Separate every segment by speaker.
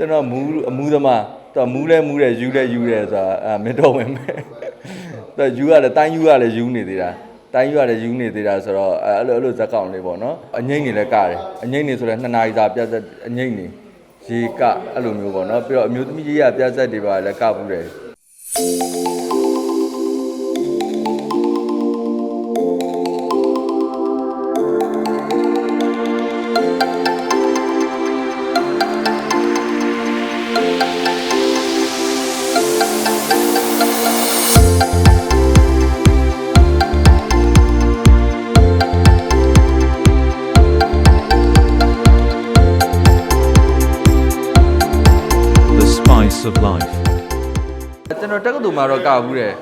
Speaker 1: ကျွန်တော်မူးအမူးသမားတော့မူးလဲမူးတယ်ယူလဲယူတယ်ဆိုတာအဲမင်းတော့ဝင်မယ်တော့ယူရတယ်တိုင်းယူရလဲယူနေသေးတာတိုင်းယူရလဲယူနေသေးတာဆိုတော့အဲအဲ့လိုအဲ့လိုဇက်ကောင်လေးပေါ့နော်အငိမ့်နေလဲကတယ်အငိမ့်နေဆိုလဲနှစ်နာရီစာပြတ်သက်အငိမ့်နေရေကအဲ့လိုမျိုးပေါ့နော်ပြီးတော့အမျိုးသမီးကြီးရပြတ်သက်တွေပါလဲကပူတယ် ကျွန်တော်တက္ကသိုလ်မှာတော့ကဘူးတယ်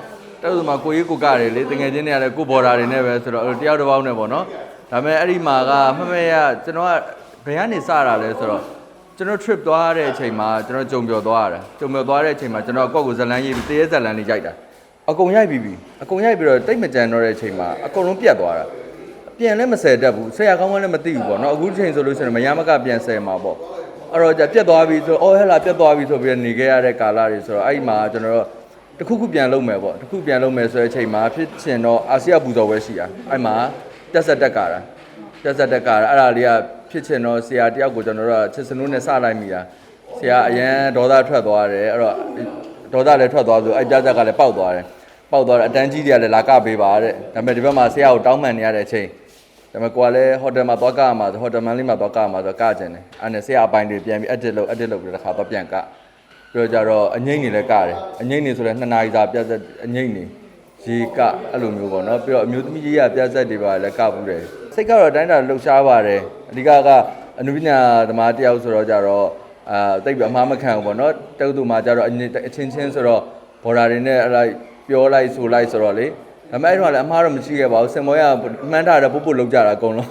Speaker 1: တက္ကသိုလ်မှာကိုရေးကိုကတယ်လေတကယ်ချင်းတွေကလည်းကိုဘော်ဒါတွေနဲ့ပဲဆိုတော့အဲ့လိုတယောက်တစ်ပေါင်းနဲ့ပေါ့နော်ဒါပေမဲ့အဲ့ဒီမှာကမမရကျွန်တော်ကဘယ်ကနေစတာလဲဆိုတော့ကျွန်တော် trip သွားတဲ့အချိန်မှာကျွန်တော်ကြုံပြော်သွားတာကြုံပြော်သွားတဲ့အချိန်မှာကျွန်တော်ကော့ကိုဇလန်းရေးပြီးတရေဇလန်းလေးရိုက်တာအကုန်ရိုက်ပြီးပြီအကုန်ရိုက်ပြီးတော့တိတ်မကြံတော့တဲ့အချိန်မှာအကုန်လုံးပြတ်သွားတာပြန်လည်းမဆယ်တတ်ဘူးဆရာကောင်းကလည်းမသိဘူးပေါ့နော်အခုချိန်ဆိုလို့ရှိရင်မရမကပြန်ဆယ်မှာပေါ့အဲ့တော့じゃပြတ်သွားပြီဆိုတော့အော်ဟဲ့လာပြတ်သွားပြီဆိုပြီးတော့နေခဲ့ရတဲ့ကာလတွေဆိုတော့အဲ့ဒီမှာကျွန်တော်တို့ တစ်ခုခုပြန်လုပ်မယ်ပေါ့တစ်ခုပြန်လုပ်မယ်ဆိုတဲ့အချိန်မှာဖြစ်ချင်တော့အာဆီယပူဇော်ပွဲရှိတာအဲ့မှာတက်ဆက်တက်ကာတာတက်ဆက်တက်ကာတာအဲ့ဒါလေးကဖြစ်ချင်တော့ဆရာတယောက်ကိုကျွန်တော်တို့ကချစ်စနုနဲ့စလိုက်မိတာဆရာအရန်ဒေါသထွက်သွားတယ်အဲ့တော့ဒေါသလည်းထွက်သွားဆိုအဲ့ပြဇက်ကလည်းပေါက်သွားတယ်ပေါက်သွားတော့အတန်းကြီးတွေကလည်းလာကပေးပါတဲ့ဒါပေမဲ့ဒီဘက်မှာဆရာကိုတောင်းပန်နေရတဲ့အချိန်ဒါပေမဲ့ကိုကလည်းဟိုတယ်မှာသွားကရမှာဆိုဟိုတယ်မန်လေးမှာသွားကရမှာဆိုကကြတယ်အဲ့နဲ့ဆရာအပိုင်းတွေပြန်ပြီး edit လုပ် edit လုပ်ပြီးတော့တစ်ခါတော့ပြန်က ပြီးတော့ကြတော့အငိမ့်နေလဲကတယ်အငိမ့်နေဆိုလဲနှစ်နာရီစာပြတ်သက်အငိမ့်နေရေကအဲ့လိုမျိုးပေါ့နော်ပြီးတော့အမျိုးသမီးကြီးရပြတ်သက်တွေပါလဲကပူတယ်စိတ်ကတော့တိုင်းတာလှုပ်ရှားပါတယ်အဓိကကအနုပညာသမားတယောက်ဆိုတော့ကြတော့အာတိတ်ပြီးအမှားမခံဘူးပေါ့နော်တုတ်တူမှာကြတော့အချင်းချင်းချင်းဆိုတော့ဘော်ဒါတွေနဲ့အဲ့လိုက်ပြောလိုက်ဆိုလိုက်ဆိုတော့လေဒါပေမဲ့အဲ့တော့လည်းအမှားတော့မရှိခဲ့ပါဘူးစင်မောရမှန်းထားတယ်ပုတ်ပုတ်လောက်ကြတာအကုန်လုံး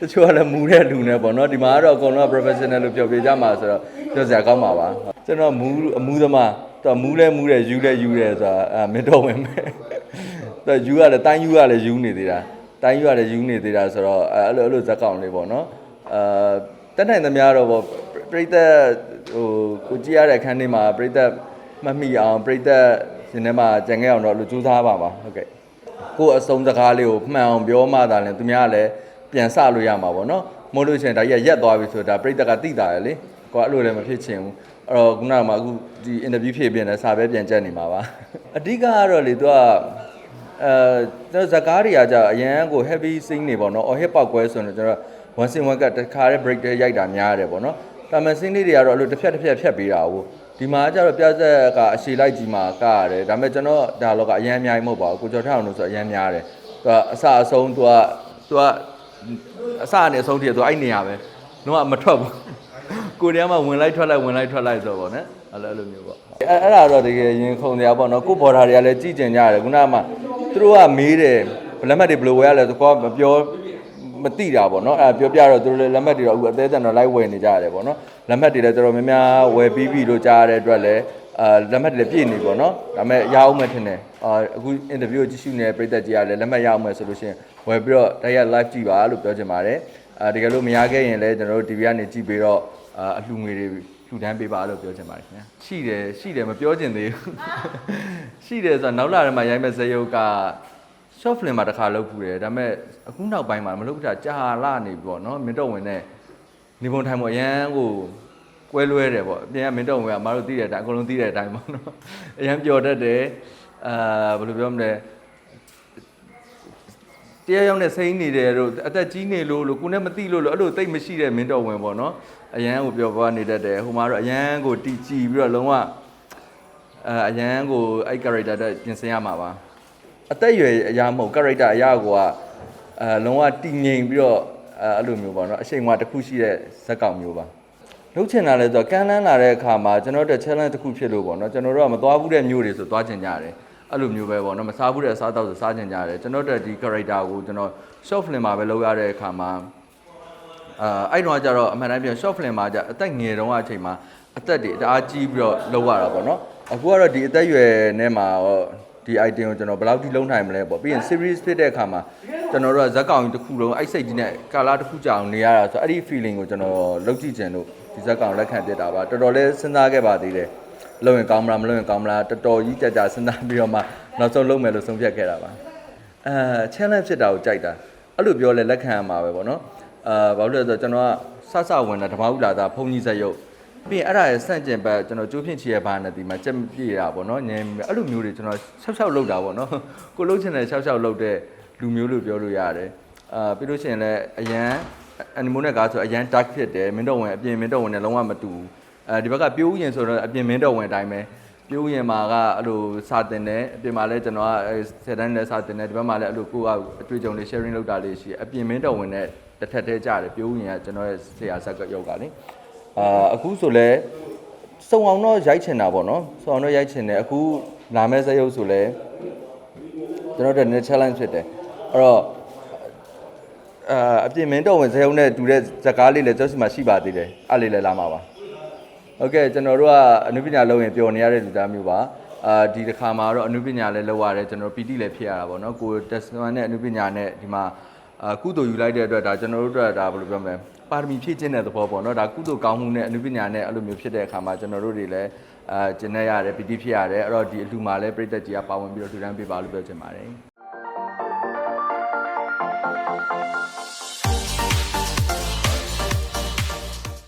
Speaker 1: တချို့ကလည်းမူတဲ့လူနဲ့ပေါ့နော်ဒီမှာကတော့အကုန်လုံးက professional လို့ပြောပြကြမှာဆိုတော့ပြောစရာကောင်းပါပါကျွန်တော်မူးအမူးသမားတော့မူးလဲမူးတယ်ယူလဲယူတယ်ဆိုတာအဲမင်းတော့ဝင်မယ်တော့ယူရလဲတိုင်းယူရလဲယူနေသေးတာတိုင်းယူရလဲယူနေသေးတာဆိုတော့အဲအဲ့လိုအဲ့လိုဇက်ကောင်လေးပေါ့နော်အာတက်နိုင်သမျှတော့ပေါ့ပြိသက်ဟိုကိုကြည့်ရတဲ့အခန်းလေးမှာပြိသက်မမှီအောင်ပြိသက်ရှင်ထဲမှာကြံခဲ့အောင်တော့လူစူးစမ်းပါပါဟုတ်ကဲ့ကိုယ့်အဆုံးစကားလေးကိုမှန်အောင်ပြောမှသာလဲသူများကလည်း ပြန်ဆလို့ရမှာပေါ့နော်မဟုတ်လို့ရှိရင်ဒါကြီးကရက်သွားပြီဆိုတာပြိတ္တကတိတာရလေကိုကအဲ့လိုလည်းမဖြစ်ချင်ဘူးအဲ့တော့ခုနကမှအခုဒီ interview ဖြည့်ပြင်လဲစာပဲပြန်ကြက်နေမှာပါအဓိကကတော့လေသူကအဲကျွန်တော်ဇကားတွေကကြာအရန်ကို heavy scene နေပေါ့နော်အော် hip hop ကွဲဆိုရင်ကျွန်တော် one scene one cut တစ်ခါတည်း break တွေရိုက်တာများတယ်ပေါ့နော်တာမန် scene လေးတွေကတော့အဲ့လိုတစ်ဖြတ်တစ်ဖြတ်ဖြတ်ပေးတာဟုတ်ဒီမှာကျတော့ပြဇက်ကအရှည်လိုက်ကြီးမှာကရတယ်ဒါပေမဲ့ကျွန်တော်ဒါတော့ကအရန်အများကြီးမဟုတ်ပါဘူးကိုကျော်ထအောင်လို့ဆိုအရန်များတယ်သူကအစအဆုံးသူကသူက အစနဲ့အဆုံးတည်းသူအဲ့နေရပဲလုံးဝမထွက်ဘူးကိုရီးယားမှာဝင်လိုက်ထွက်လိုက်ဝင်လိုက်ထွက်လိုက်ဆိုတော့ဗောနော်အဲ့လိုအဲ့လိုမျိုးပေါ့အဲ့အဲ့ဒါတော့တကယ်ရင်ခုန်တရားပေါ့နော်ကိုဘော်ဒါတွေကလည်းကြည်ကျင်ကြတယ်ခုနကမှသူတို့ကမေးတယ်လက်မှတ်တွေဘယ်လိုဝယ်ရလဲဆိုတော့မပြောမတိတာပေါ့နော်အဲပြောပြတော့သူတို့လည်းလက်မှတ်တွေတော့အခုအသေးအံတော့ live ဝယ်နေကြရတယ်ပေါ့နော်လက်မှတ်တွေလည်းတော်တော်များများဝယ်ပြီးပြီလို့ကြားရတဲ့အတွက်လည်းအာလက်မှတ်တွေလည်းပြည့်နေပေါ့နော်ဒါပေမဲ့ရအောင်မှထင်တယ်အာအခု interview ကိုကြည့်ရှုနေတဲ့ပြည်သက်ကြီးကလည်းလက်မှတ်ရအောင်မှဆိုလို့ရှိရင် ဝယ်ပြီးတော့တိုက်ရိုက် live ကြည့်ပါလို့ပြောချင်ပါတယ်အာတကယ်လို့မရခဲ့ရင်လည်းကျွန်တော်တို့ TV ကနေကြည့်ပြီးတော့အာအလှငွေတွေလှူဒန်းပေးပါလို့ပြောချင်ပါတယ်ခင်ဗျာရှိတယ်ရှိတယ်မပြောချင်သေးဘူးရှိတယ်ဆိုတော့နောက်လာထဲမှာရိုက်မဲ့ဇယုတ်က short film မှာတစ်ခါလုပ်ဖူးတယ်ဒါပေမဲ့အခုနောက်ပိုင်းမှာမလုပ်တာကြာလာနေပြီပေါ့နော်မင်းတော့ဝင်တဲ့နေပုံထိုင်ပုံအရန်ကိုကွဲလွဲတယ်ပေါ့အပြင်ကမင်းတော့ဝင်ကမတို့သိတဲ့အတိုင်းအကုန်လုံးသိတဲ့အတိုင်းပေါ့နော်အရန်ပျော်တတ်တယ်အာဘယ်လိုပြောမလဲ တရားရောက်နဲ့စိမ့်နေတယ်တို့အသက်ကြီးနေလို့လို့ကိုနဲ့မသိလို့လို့အဲ့လိုတိတ်မရှိတဲ့မင်းတော့ဝင်ပေါ့နော်အရန်ကိုပျော်ပွားနေတတ်တယ်ဟိုမှာတော့အရန်ကိုတီကြည်ပြီးတော့လုံးဝအဲအရန်ကိုအဲ့ character တက်ပြင်ဆင်ရမှာပါအသက်အရွယ်အရာမဟုတ် character အရာကိုကအဲလုံးဝတည်ငြိမ်ပြီးတော့အဲအဲ့လိုမျိုးပေါ့နော်အချိန်မှတစ်ခုရှိတဲ့ဇက်ကောင်မျိုးပါလုပ်ချင်တာလဲဆိုတော့ကန်းလန်းလာတဲ့အခါမှာကျွန်တော်တို့ challenge တစ်ခုဖြစ်လို့ပေါ့နော်ကျွန်တော်တို့ကမသွားဘူးတဲ့မျိုးတွေဆိုသွားချင်ကြတယ် အဲ့လိုမျိုးပဲပေါ့နော်မစားဘူးတဲ့အစားအသောက်ဆိုစားချင်ကြတယ်ကျွန်တော်တို့ဒီ character ကိုကျွန်တော် short film မှာပဲလုပ်ရတဲ့အခါမှာအာအဲ့တော့ကျတော့အမှန်တမ်းပြော short film မှာကျအသက်ငယ်တုန်းကအချိန်မှာအသက်တွေတအားကြီးပြီးတော့လုပ်ရတာပေါ့နော်အခုကတော့ဒီအသက်အရွယ်နဲ့မှာရောဒီ item ကိုကျွန်တော်ဘယ်လောက်ထိလုံးနိုင်မလဲပေါ့ပြီးရင် series ဖြစ်တဲ့အခါမှာကျွန်တော်တို့ကဇက်ကောင်ကြီးတစ်ခုလုံးအဲ့စိတ်ကြီးနဲ့ကာလာတစ်ခုကြာအောင်နေရတာဆိုတော့အဲ့ဒီ feeling ကိုကျွန်တော်လုပ်ကြည့်ချင်လို့ဒီဇက်ကောင်လက်ခံပြစ်တာပါတော်တော်လေးစဉ်းစားခဲ့ပါသေးတယ် လုံရင်ကောင်းမလားမလုံရင်ကောင်းမလားတော်တော်ကြီးကြကြစဉ်းစားပြီးတော့မှနောက်ဆုံးလုပ်မယ်လို့ဆုံးဖြတ်ခဲ့တာပါအဲ challenge ဖြစ်တာကိုကြိုက်တာအဲ့လိုပြောလဲလက်ခံရမှာပဲပေါ့နော်အာဘာလို့လဲဆိုတော့ကျွန်တော်ကဆဆဝင်တာဓမ္မဥလာတာဘုံကြီးဇက်ရုပ်ပြီးရင်အဲ့ဒါရဲ့စန့်ကျင်ဘက်ကျွန်တော်ကျိုးဖြင့်ချီရဲ့ဘာနဲ့ဒီမှာကြက်ပြေတာပေါ့နော်ငင်းအဲ့လိုမျိုးတွေကျွန်တော်ဆောက်ဆောက်လုပ်တာပေါ့နော်ကိုလှုပ်ချင်တယ်ဆောက်ဆောက်လုပ်တဲ့လူမျိုးလို့ပြောလို့ရတယ်အာပြီးလို့ရှိရင်လည်းအရန် animal နဲ့ကားဆိုအရန် dark ဖြစ်တယ်မင်းတော်ဝင်အပြင်မင်းတော်ဝင်နဲ့လုံးဝမတူဘူး အဲဒီဘက်ကပြိုးရင်ဆိုတော့အပြင်မင်းတော်ဝင်အတိုင်းပဲပြိုးရင်မှာကအဲ့လိုစာတင်တယ်အပြင်မှာလည်းကျွန်တော်ကဆယ်တန်းလည်းစာတင်တယ်ဒီဘက်မှာလည်းအဲ့လိုကိုကအတွေ့အကြုံလေး sharing လုပ်တာလေးရှိတယ်အပြင်မင်းတော်ဝင်နဲ့တစ်ထက်တည်းကြတယ်ပြိုးရင်ကကျွန်တော်ရဲ့ဆရာဆက်ကယောဂလေအာအခုဆိုလဲစုံအောင်တော့ရိုက်ချင်တာပေါ့နော်စုံအောင်တော့ရိုက်ချင်တယ်အခုလာမဲ့ဇက်ရုပ်ဆိုလဲကျွန်တော်တို့နည်း challenge ဖြစ်တယ်အဲ့တော့အာအပြင်မင်းတော်ဝင်ဇယုံနဲ့တူတဲ့ဇက်ကားလေးလည်းကျောက်စီမှာရှိပါသေးတယ်အဲ့လေးလည်းလာမှာပါ ဟုတ်ကဲ့ကျွန်တော်တို့ကအနုပညာလုပ်ရင်ပျော်နေရတဲ့လူသားမျိုးပါအာဒီတစ်ခါမှာတော့အနုပညာလည်းလုပ်ရတယ်ကျွန်တော်ပီတိလည်းဖြစ်ရတာပေါ့နော်ကိုတက်စမန်နဲ့အနုပညာနဲ့ဒီမှာအာကုသိုလ်ယူလိုက်တဲ့အတွက်ဒါကျွန်တော်တို့အတွက်ဒါဘယ်လိုပြောမလဲပါရမီဖြည့်ခြင်းတဲ့သဘောပေါ့နော်ဒါကုသိုလ်ကောင်းမှုနဲ့အနုပညာနဲ့အဲ့လိုမျိုးဖြစ်တဲ့အခါမှာကျွန်တော်တို့တွေလည်းအာကျင့်နေရတယ်ပီတိဖြစ်ရတယ်အဲ့တော့ဒီအလှူမှာလည်းပြည်သက်ကြီးကပါဝင်ပြီးတော့ထူထမ်းပေးပါလို့ပြောချင်ပါတယ်